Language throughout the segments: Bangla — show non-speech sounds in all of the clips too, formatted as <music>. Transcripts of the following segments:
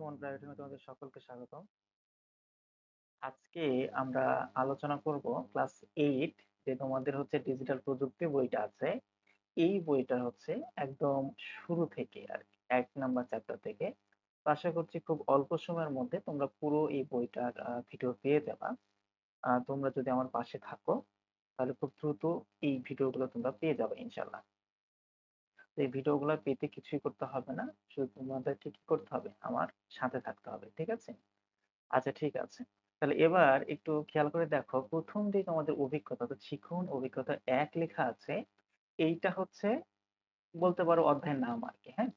সুমন প্রাইভেটে তোমাদের সকলকে স্বাগতম। আজকে আমরা আলোচনা করব ক্লাস এইট যে তোমাদের হচ্ছে ডিজিটাল প্রযুক্তি বইটা আছে, এই বইটা হচ্ছে একদম শুরু থেকে আর এক নাম্বার চ্যাপ্টার থেকে। তো আশা করছি খুব অল্প সময়ের মধ্যে তোমরা পুরো এই বইটার ভিডিও পেয়ে যাবা। তোমরা যদি আমার পাশে থাকো, তাহলে খুব দ্রুত এই ভিডিওগুলো তোমরা পেয়ে যাবে ইনশাল্লাহ এই ভিডিওগুলো পেতে কিছুই করতে হবে না। শুধু তোমাদেরকে কি করতে হবে? আমার সাথে থাকতে হবে, ঠিক আছে? আচ্ছা ঠিক আছে। তাহলে এবার একটু খেয়াল করে দেখো, প্রথম যে তোমাদের অভিজ্ঞতা তো শিখন অভিজ্ঞতা এক লেখা আছে, এইটা হচ্ছে বলতে পারো অধ্যায়ের নাম আর কি হ্যাঁ?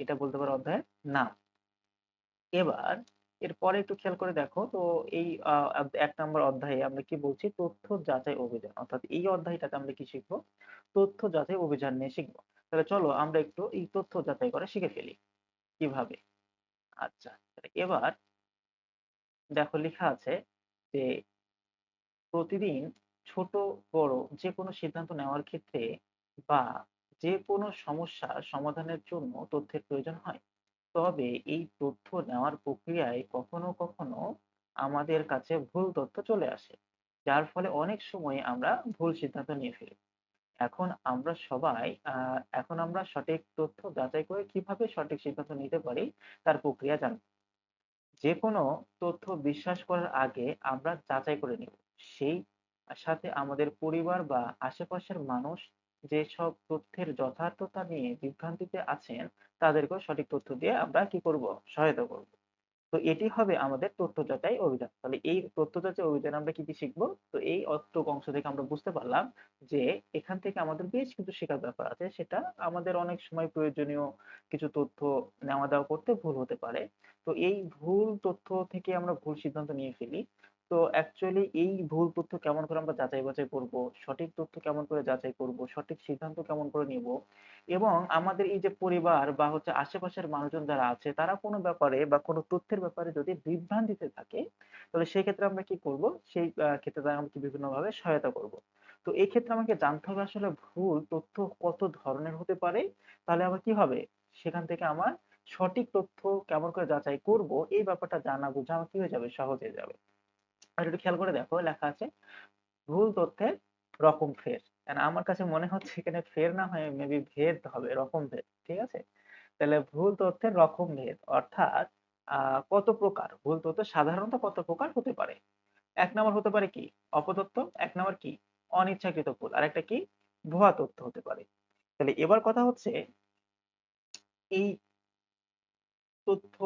এটা বলতে পারো অধ্যায়ের নাম। এবার এরপরে একটু খেয়াল করে দেখো, তো এই এক নম্বর অধ্যায়ে আমরা কি বলছি? তথ্য যাচাই অভিযান, অর্থাৎ এই অধ্যায়টাতে আমরা কি শিখব? তথ্য যাচাই অভিযান নিয়ে শিখব। তাহলে চলো আমরা একটু এই তথ্য যাচাই করা শিখে ফেলি, কীভাবে? আচ্ছা এবার দেখো লেখা আছে যে প্রতিদিন ছোট, বড় যে কোনো সিদ্ধান্ত নেওয়ার ক্ষেত্রে বা যে কোনো সমস্যার সমাধানের জন্য তথ্যের প্রয়োজন হয়। তবে এই তথ্য নেওয়ার প্রক্রিয়ায় কখনো কখনো আমাদের কাছে ভুল তথ্য চলে আসে, যার ফলে অনেক সময় আমরা ভুল সিদ্ধান্ত নিয়ে ফেলি। এখন আমরা সবাই, আহ, এখন আমরা সঠিক তথ্য যাচাই করে কীভাবে সঠিক সিদ্ধান্ত নিতে পারি তার প্রক্রিয়া জানব। যে কোনো তথ্য বিশ্বাস করার আগে আমরা যাচাই করে নিব। সেই সাথে আমাদের পরিবার বা আশেপাশের মানুষ যেসব তথ্যের যথার্থতা নিয়ে বিভ্রান্তিতে আছেন, তাদেরকেও সঠিক তথ্য দিয়ে আমরা কি করব? সহায়তা করব। তো এটি হবে আমাদের তথ্য যাচাই অভিযান তাহলে এই তথ্য যাচাই অভিযান আমরা কি কি শিখব? তো এই অষ্টক অংশ থেকে আমরা বুঝতে পারলাম যে এখান থেকে আমাদের বেশ কিছু শেখার ব্যাপার আছে। সেটা আমাদের অনেক সময় প্রয়োজনীয় কিছু তথ্য নেওয়া দেওয়া করতে ভুল হতে পারে। তো এই ভুল তথ্য থেকে আমরা ভুল সিদ্ধান্ত নিয়ে ফেলি। তো অ্যাকচুয়ালি এই ভুল তথ্য কেমন করে আমরা যাচাই বাছাই করব? সঠিক তথ্য কেমন করে যাচাই করব? সঠিক সিদ্ধান্ত কেমন করে নিব? এবং আমাদের এই যে পরিবার বা হচ্ছে আশেপাশের মানুষজন যারা আছে, তারা কোনো ব্যাপারে বা কোনো তথ্যের ব্যাপারে যদি বিভ্রান্তিতে থাকে, তাহলে সেই ক্ষেত্রে আমরা কি করব? সেই ক্ষেত্রে তারা আমাকে বিভিন্ন ভাবে সহায়তা করব। তো এই ক্ষেত্রে আমাকে জানতে হবে আসলে ভুল তথ্য কত ধরনের হতে পারে? তাহলে আমার কি হবে? সেখান থেকে আমার সঠিক তথ্য কেমন করে যাচাই করব? এই ব্যাপারটা জানা, বোঝা আমার কি হয়ে যাবে? সহজ হয়ে যাবে। আর একটু খেয়াল করে দেখো, লেখা আছে, ভুল তথ্যের রকম ফের। আমার কাছে মনে হচ্ছে এখানে ফের না হয়ে মেবি ভেদ হবে, রকম ভেদ, ঠিক আছে? তাহলে ভুল তথ্যের রকম ভেদ, অর্থাৎ কত প্রকার? ভুল তথ্য সাধারণত কত প্রকার হতে পারে? এক নম্বর হতে পারে কি? অপতথ্য, এক নম্বর কি? অনিচ্ছাকৃত ভুল আর একটা কি? ভুয়া তথ্য হতে পারে। তাহলে এবার কথা হচ্ছে, এই তথ্য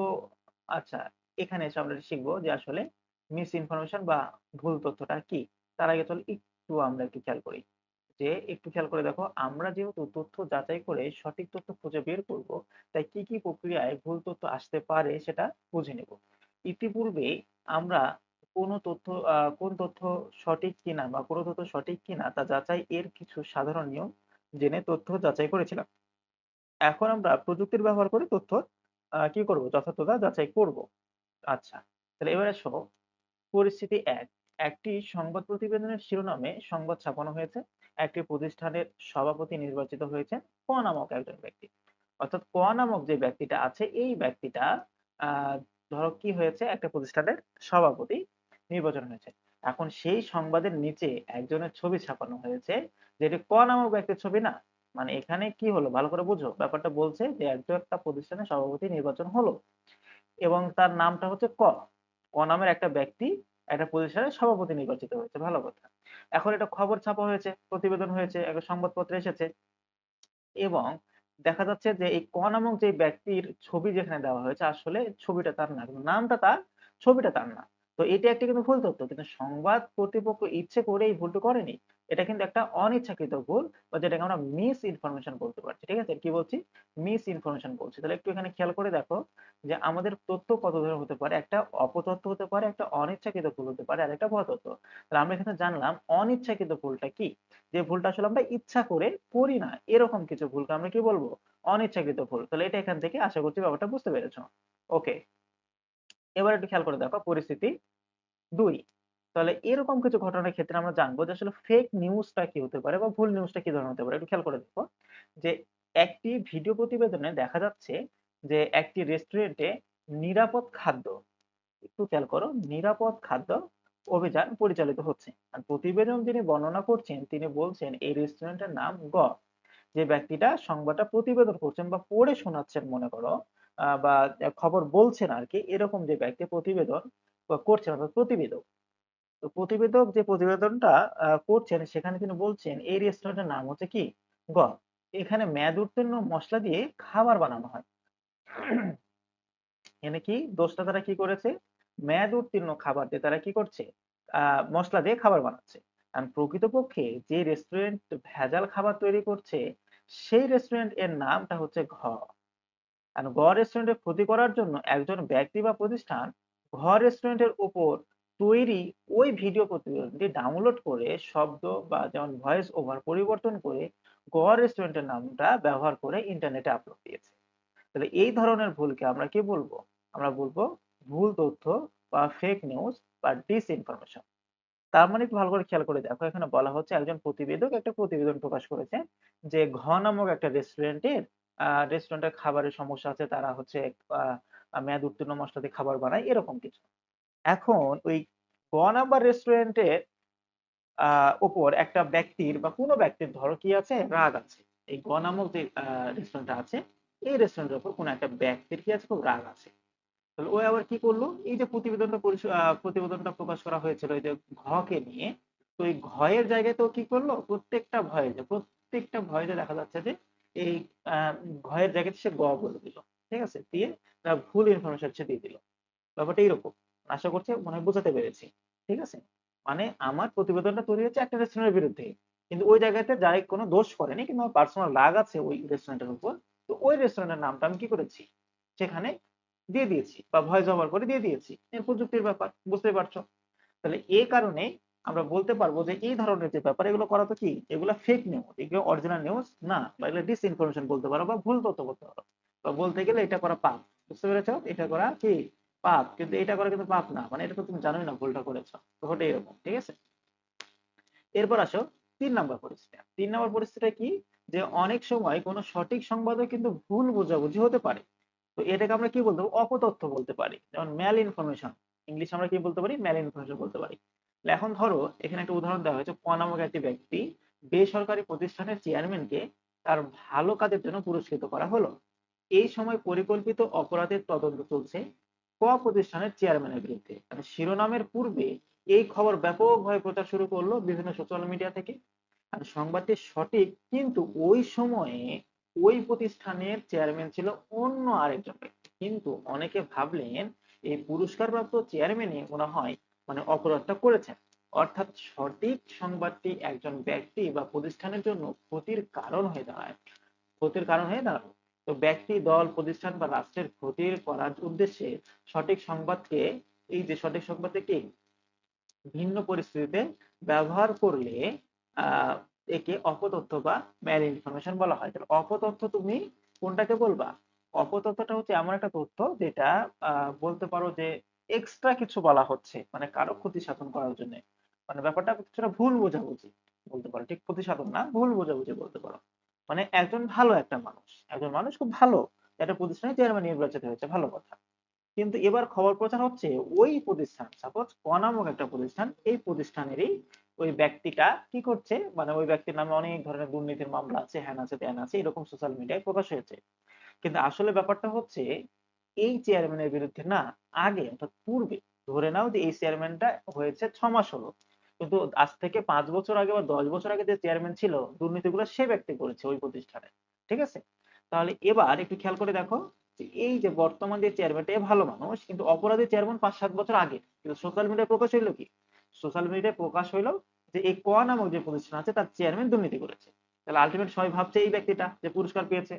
আচ্ছা এখানে এসে আমরা শিখব যে আসলে মিস ইনফরমেশন বা ভুল তথ্যটা কি, তার আগে চল একটু আমরা একটু খেয়াল করি। যে একটু খেয়াল করে দেখো, আমরা যেহেতু তথ্য যাচাই করে সঠিক তথ্য খুঁজে বের করব, তাই কি কি প্রক্রিয়ায় ভুল তথ্য আসতে পারে সেটা বুঝে নেব। ইতিপূর্বে আমরা কোন তথ্য কোন তথ্য সঠিক কিনা বা কোন তথ্য সঠিক কিনা তা যাচাই এর কিছু সাধারণ নিয়ম জেনে তথ্য যাচাই করেছিলাম। এখন আমরা প্রযুক্তির ব্যবহার করে তথ্য কি করব যথার্থতা যাচাই করব। আচ্ছা তাহলে এবারে আসো পরিস্থিতি এক। একটি সংবাদ প্রতিবেদনের শিরোনামে সংবাদ ছাপানো হয়েছে। একটি প্রতিষ্ঠানের সভাপতি নির্বাচিত হয়েছে ক নামক একজন ব্যক্তি। অর্থাৎ ক নামক যে ব্যক্তিটা আছে, এই ব্যক্তিটা ধরো কি হয়েছে, একটা প্রতিষ্ঠানের সভাপতি নির্বাচন হয়েছে। এখন সেই সংবাদের নিচে একজনের ছবি ছাপানো হয়েছে, যেটি ক নামক ব্যক্তির ছবি না। মানে এখানে কি হলো? ভালো করে বুঝো। ব্যাপারটা বলছে যে একজন একটা প্রতিষ্ঠানের সভাপতি নির্বাচন হলো এবং তার নামটা হচ্ছে ক। ক নামের একটা ব্যক্তি একটা প্রতিষ্ঠানের সভাপতি নির্বাচিত হয়েছে। ভালো কথা। এখন এটা খবর ছাপা হয়েছে, প্রতিবেদন হয়েছে, একটা সংবাদপত্রে এসেছে। এবং দেখা যাচ্ছে যে এই ক নামক যে ব্যক্তির ছবি যেখানে দেওয়া হয়েছে, আসলে ছবিটা তার না। নামটা তার, ছবিটা তার না। তো এটা একটা কিন্তু ভুল তথ্য। কিন্তু সংবাদ কর্তৃপক্ষ ইচ্ছে করে এই ভুলটা করেনি। এটা কিন্তু একটা অনিচ্ছাকৃত ভুল বা যেটাকে আমরা মিস ইনফরমেশন বলতে পারছি, ঠিক আছে? কি বলছি? মিস ইনফরমেশন বলছি। তাহলে একটু এখানে খেয়াল করে দেখো যে আমাদের তথ্য কত ধরনের হতে পারে? একটা অপতথ্য হতে পারে, একটা অনিচ্ছাকৃত ভুল হতে পারে, আর একটা তথ্য। তাহলে আমরা এখানে জানলাম অনিচ্ছাকৃত ভুলটা কি? যে ভুলটা আসলে আমরা ইচ্ছা করে করি না, এরকম কিছু ভুলকে আমরা কি বলব? অনিচ্ছাকৃত ভুল। তাহলে এটা এখান থেকে আশা করছি ব্যাপারটা বুঝতে পেরেছ। ওকে এবার একটু খেয়াল করে দেখো পরিস্থিতি দুই। তাহলে এরকম কিছু ঘটনার ক্ষেত্রে আমরা জানব যে আসলে ফেক নিউজটা কি হতে পারে বা ভুল নিউজটা কি ধরনের হতে পারে। একটু খেয়াল করে দেখো যে একটি ভিডিও প্রতিবেদনে দেখা যাচ্ছে যে একটি রেস্টুরেন্টে নিরাপদ খাদ্য, একটু খেয়াল করো, নিরাপদ খাদ্য অভিযান পরিচালিত হচ্ছে। আর প্রতিবেদন যিনি বর্ণনা করছেন, তিনি বলছেন এই রেস্টুরেন্টের নাম গ। যে ব্যক্তিটা সংবাদটা প্রতিবেদন করছেন বা পড়ে শোনাচ্ছেন মনে করো বা খবর বলছেন আর কি, এরকম যে ব্যক্তি প্রতিবেদন করছেন অর্থাৎ প্রতিবেদক। তো প্রতিবেদক যে প্রতিবেদনটা করছেন, সেখানে তিনি বলছেন, এই রেস্টুরেন্টের নাম হচ্ছে কি? গ, এখানে মেয়াদ উত্তীর্ণ মশলা দিয়ে খাবার বানানো হয়। <clears throat> এখানে কি? দোষটা তারা কি করেছে? মেয়াদ উত্তীর্ণ খাবার দিয়ে তারা কি করছে? মশলা দিয়ে খাবার বানাচ্ছে। আর প্রকৃতপক্ষে যে রেস্টুরেন্ট ভেজাল খাবার তৈরি করছে, সেই রেস্টুরেন্টের নামটা হচ্ছে ঘ। আর ঘ রেস্টুরেন্টের ক্ষতি করার জন্য একজন ব্যক্তি বা প্রতিষ্ঠান ঘ রেস্টুরেন্টের উপর তৈরি ওই ভিডিও প্রতিবেদনটি ডাউনলোড করে শব্দ বা যেমন ভয়েস ওভার পরিবর্তন করে গ রেস্টুরেন্টের নামটা ব্যবহার করে ইন্টারনেটে আপলোড দিয়েছে। তাহলে এই ধরনের ভুলকে আমরা কি বলব? আমরা বলব ভুল তথ্য বা ফেক নিউজ বা ডিসইনফরমেশন তার মানে ভালো করে খেয়াল করে দেখো, এখানে বলা হচ্ছে একজন প্রতিবেদক একটা প্রতিবেদন প্রকাশ করেছে যে ঘ নামক একটা রেস্টুরেন্টের রেস্টুরেন্টের খাবারের সমস্যা আছে, তারা হচ্ছে মেয়াদ উত্তীর্ণ মশলা দিয়ে খাবার বানায়, এরকম কিছু। এখন ওই গ নাম্বার রেস্টুরেন্টের উপর একটা ব্যক্তির বা কোনো ব্যক্তির ধরো কি আছে? রাগ আছে। এই গ নামক যে রেস্টুরেন্টটা আছে, এই রেস্টুরেন্টের উপর কোনো একটা ব্যক্তির কি আছে? খুব রাগ আছে। তাহলে ও আবার কি করল? এই যে প্রতিবেদনটা প্রতিবেদনটা প্রকাশ করা হয়েছিল এই যে ঘকে নিয়ে, তো এই ঘয়ের জায়গায় তো কি করল? প্রত্যেকটা ভয়েসে প্রত্যেকটা ভয়েসে দেখা যাচ্ছে যে, এই ঘয়ের জায়গাতে সে গ বলে দিল। ঠিক আছে? দিয়ে ভুল ইনফরমেশন সে দিয়ে দিল। ব্যাপারটা এইরকম। আশা করছি মনে বোঝাতে পেরেছি। ঠিক আছে? মানে আমার প্রতিবেদনটা তৈরি হচ্ছে একটা রেস্টুরেন্টের বিরুদ্ধে। কিন্তু ওই জায়গাতে যাই, কোনো দোষ করেনি, কিন্তু আমার পার্সোনাল রাগ আছে ওই রেস্টুরেন্টের উপর। তো ওই রেস্টুরেন্টের নামটা আমি কি করেছি? সেখানে দিয়ে দিয়েছি বা ভয়েস ওভার করে দিয়ে দিয়েছি। প্রযুক্তির ব্যাপার বুঝতে পারছ? তাহলে এই কারণে আমরা বলতে পারব যে এই ধরনের যে ব্যাপার, এগুলো করা তো কি? এগুলো ফেক নিউজ এগুলো অরিজিনাল নিউজ না, বা এগুলো ডিসইনফরমেশন বলতে পারো বা ভুল তথ্য বলতে পারো। বা বলতে গেলে এটা করা পাপ। বুঝতে পেরেছ? এটা করা কি? পাপ, কিন্তু এটা করা কিন্তু পাপ না। মানে এটা তো তুমি জানোই না, ভুলটা করেছ। ওটা এরকম ঠিক আছে? এরপর আসো, তিন নম্বর পরিস্থিতি। তিন নম্বর পরিস্থিতিটা কি? যে অনেক সময় কোনো সঠিক সংবাদও কিন্তু ভুল বোঝাবুঝি হতে পারে। তো এটাকে আমরা কি বলতে পারি? অপতথ্য বলতে পারি। যেমন ম্যাল ইনফরমেশন ইংলিশ আমরা কি বলতে পারি? ম্যাল ইনফরমেশন বলতে পারি। এখন ধরো, এখানে একটা উদাহরণ দেওয়া হয়েছে। ক নামক একটি ব্যক্তি বেসরকারি প্রতিষ্ঠানের চেয়ারম্যানকে তার ভালো কাজের জন্য পুরস্কৃত করা হলো। এই সময় পরিকল্পিত অপরাধের তদন্ত চলছে। ক প্রতিষ্ঠানের চেয়ারম্যানের বিরুদ্ধে। মানে শিরোনামের পূর্বে এই খবর ব্যাপকভাবে প্রচার শুরু করল বিভিন্ন সোশ্যাল মিডিয়া থেকে। আর সংবাদটি সঠিক, কিন্তু ওই সময়ে ওই প্রতিষ্ঠানের চেয়ারম্যান ছিল অন্য আরেকজন কিন্তু অনেকে ভাবলেন এই পুরস্কারপ্রাপ্ত চেয়ারম্যানই মনে হয় মানে অপরাধটা করেছেন। অর্থাৎ সঠিক সংবাদটি একজন ব্যক্তি বা প্রতিষ্ঠানের জন্য ক্ষতির কারণ হয়ে দাঁড়ায়। ক্ষতির কারণ হয়ে দাঁড়ায় তো ব্যক্তি, দল, প্রতিষ্ঠান বা রাষ্ট্রের ক্ষতির করার উদ্দেশ্যে সঠিক সংবাদকে, এই যে সঠিক সংবাদকে কি ভিন্ন পরিস্থিতিতে ব্যবহার করলে একে অপতথ্য বা ম্যাল ইনফরমেশন বলা হয়। তাহলে অপতথ্য তুমি কোনটাকে বলবা? অপতথ্যটা হচ্ছে এমন একটা তথ্য যেটা বলতে পারো যে এক্সট্রা কিছু বলা হচ্ছে মানে কারও ক্ষতি সাধন করার জন্য। মানে ব্যাপারটা কিছুটা ভুল বোঝাবুঝি বলতে পারো। ঠিক ক্ষতি সাধন না, ভুল বোঝাবুঝি বলতে পারো। মানে একজন ভালো একটা মানুষ। একজন মানুষ খুব ভালো, একটা প্রতিষ্ঠানে চেয়ারম্যান নির্বাচিত হয়েছে, ভালো কথা। কিন্তু এবার খবর প্রচার হচ্ছে, ওই প্রতিষ্ঠান সাপোজ ক নামক একটা প্রতিষ্ঠান, এই প্রতিষ্ঠানেরই ওই ব্যক্তিটা কি করছে মানে ওই ব্যক্তির নামে অনেক ধরনের দুর্নীতির মামলা আছে, হ্যান আছে, ত্যান আছে, এরকম সোশ্যাল মিডিয়ায় প্রকাশ হয়েছে। কিন্তু আসলে ব্যাপারটা হচ্ছে, এই চেয়ারম্যানের বিরুদ্ধে না, আগে অর্থাৎ পূর্বে, ধরে নাও যে এই চেয়ারম্যানটা হয়েছে ছ মাস হলো। কিন্তু আজ থেকে পাঁচ বছর আগে বা দশ বছর আগে যে চেয়ারম্যান ছিল, দুর্নীতিগুলো সে ব্যক্তি করেছে ওই প্রতিষ্ঠানে, ঠিক আছে? তাহলে এবার একটু খেয়াল করে দেখো এই যে বর্তমান যে চেয়ারম্যানটা ভালো মানুষ, কিন্তু অপরাধী চেয়ারম্যান পাঁচ সাত বছর আগে, কিন্তু সোশ্যাল মিডিয়ায় প্রকাশ হইল কি? সোশ্যাল মিডিয়ায় প্রকাশ হইল যে এই ক নামক যে প্রতিষ্ঠান আছে, তার চেয়ারম্যান দুর্নীতি করেছে। তাহলে আলটিমেট সবাই ভাবছে এই ব্যক্তিটা যে পুরস্কার পেয়েছে।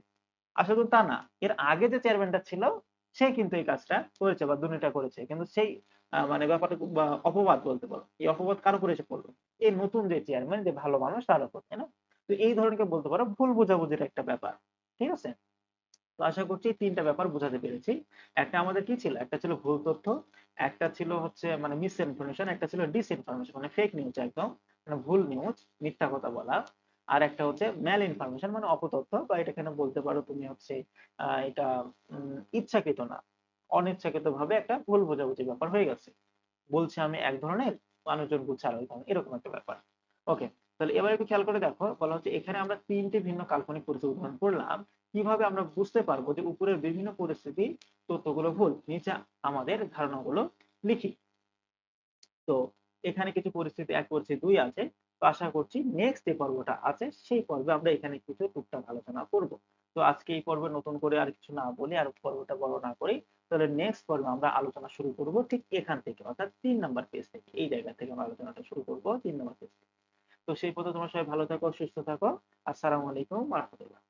আসলে তা না, এর আগে যে চেয়ারম্যানটা ছিল, সে কিন্তু এই কাজটা করেছে বা দুর্নীতিটা করেছে, কিন্তু সেই মানে ব্যাপারটা অপবাদ বলতে পারো। এই অপবাদ কার উপর এসে পড়ল? এই নতুন যে চেয়ারম্যান যে ভালো মানুষ, তার উপর, তাই না? তো এই ধরনের বলতে পারো, ভুল বোঝাবুঝির একটা ব্যাপার, ঠিক আছে? তো আশা করছি তিনটা ব্যাপার বোঝাতে পেরেছি। একটা আমাদের কি ছিল? একটা ছিল ভুল তথ্য, একটা ছিল হচ্ছে মানে মিস ইনফরমেশন একটা ছিল ডিস ইনফরমেশন মানে ফেক নিউজ একদম মানে ভুল নিউজ মিথ্যা কথা বলা। আর একটা হচ্ছে ম্যাল ইনফরমেশন মানে অপতথ্য, বা এটা কেন বলতে পারো তুমি হচ্ছে এটা ইচ্ছাকৃত না। অনিচ্ছাকৃতভাবে একটা ভুল বোঝাবুঝি ব্যাপার হয়ে গেছে। বলছি আমি এক ধরনের মানুষজন বুঝছে আর এরকম একটা ব্যাপার। ওকে, তাহলে এবার একটু খেয়াল করে দেখো, বলা হচ্ছে এখানে আমরা তিনটি ভিন্ন কাল্পনিক পরিস্থিতি উদাহরণ করলাম। কীভাবে আমরা বুঝতে পারব যে উপরের বিভিন্ন পরিস্থিতি তথ্যগুলো ভুল? নিচে আমাদের ধারণাগুলো লিখি। তো এখানে কিছু পরিস্থিতি, এক পরিস্থিতি, দুই আছে। তো আশা করছি নেক্সট যে পর্বটা আছে, সেই পর্বে আমরা এখানে কিছু টুকটাক আলোচনা করব। তো আজকে এই পর্বে নতুন করে আর কিছু না বলে আর পর্বটা বড় না করি, তাহলে নেক্সট পর্বে আমরা আলোচনা শুরু করব ঠিক এখান থেকে, অর্থাৎ তিন নাম্বার পেজ থেকে। এই জায়গা থেকে আমরা আলোচনাটা শুরু করব তিন নাম্বার পেজ থেকে। তো সেই পথে তোমরা সবাই ভালো থাকো, সুস্থ থাকো। আসসালামু আলাইকুম রহমতুল্লাহ।